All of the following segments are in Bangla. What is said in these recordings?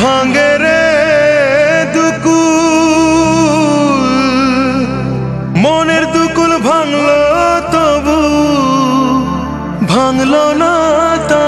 ভাঙে রে দুকুল। মনের দুকুল ভাঙলো তবু। ভাঙলো না তার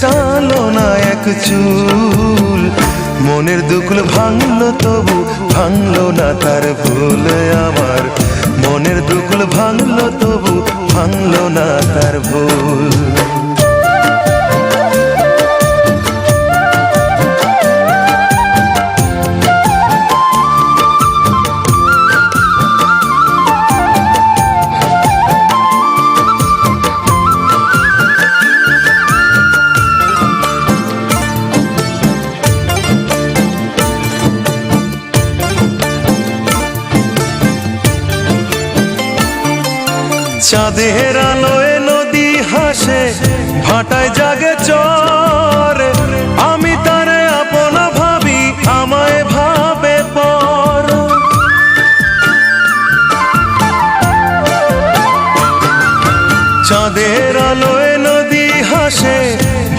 টানো না এক চুল। মনের দুকুল ভাঙলো তবু ভাঙলো না তার ভুল আমার। মনের দুকুল ভাঙলো তবু ভাঙলো না তার ভুল। চাঁদের আলোয় নদী হাসে, ভাটায় জাগে চর। আমি তারে আপন ভাবি, আমায় ভাবে পর। চাঁদের আলোয় নদী হাসে,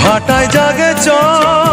ভাটায় জাগে চর।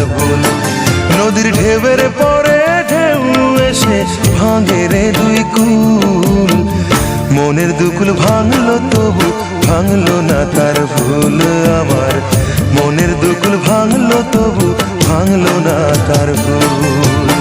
ভাঙে রে দুই কুল। মনের দুকুল ভাঙলো তবু ভাঙলো না তার ভুল আমার। মনের দুকুল ভাঙলো তবু ভাঙলো না তার ভুল।